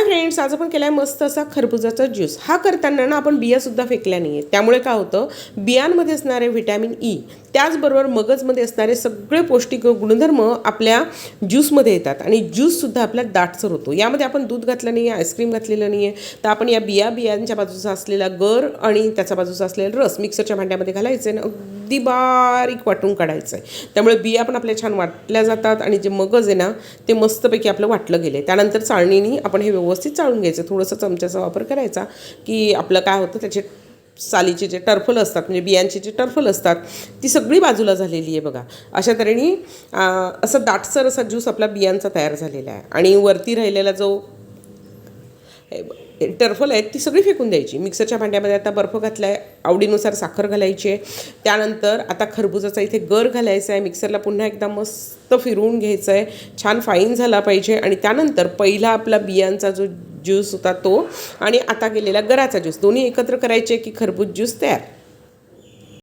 Hi friends आज आपण केला आहे मस्त असा खरबुजाचा ज्यूस. हा करताना ना आपण बियासुद्धा फेकल्या नाही आहे त्यामुळे काय होतं बियांमध्ये असणारे व्हिटॅमिन ई त्याचबरोबर मगजमध्ये असणारे सगळे पौष्टिक गुणधर्म आपल्या ज्यूसमध्ये येतात आणि ज्यूससुद्धा आपला दाटसर होतो. यामध्ये आपण दूध घातलं नाही आहे आईस्क्रीम घातलेलं नाही आहे तर आपण या बिया बियांच्या बाजूचा असलेला गर आणि त्याच्या बाजूचा असलेला रस मिक्सरच्या भांड्यामध्ये घालायचं आणि अगदी बारीक वाटून काढायचं आहे त्यामुळे बिया पण आपल्या छान वाटल्या जातात आणि जे मगज आहे ना ते मस्तपैकी आपलं वाटलं गेलं आहे त्यानंतर चाळणीने आपण हे व्यवस्थित व्यवस्थित चाळून घ्यायचं. थोडंसं चमच्याचा वापर करायचा की आपलं काय होतं त्याचे सालीचे जे टर्फल असतात म्हणजे बियांचे जे टर्फल असतात ती सगळी बाजूला झालेली आहे बघा. अशा तऱ्हेने असं दाटसर असा ज्यूस आपला बियांचा तयार झालेला आहे. आणि वरती राहिलेला जो टर्फल आहेत ती सगळी फेकून द्यायची. मिक्सरच्या भांड्यामध्ये आता बर्फ घातला आहे आवडीनुसार साखर घालायची. आहे त्यानंतर आता खरबुजाचा इथे गर घालायचा आहे. मिक्सरला पुन्हा एकदा मस्त फिरवून घ्यायचं आहे छान फाईन झाला पाहिजे. आणि त्यानंतर पहिला आपला बियांचा जो ज्यूस होता तो आणि आता गेलेला गराचा ज्यूस दोन्ही एकत्र करायचे की खरबूज ज्यूस तयार?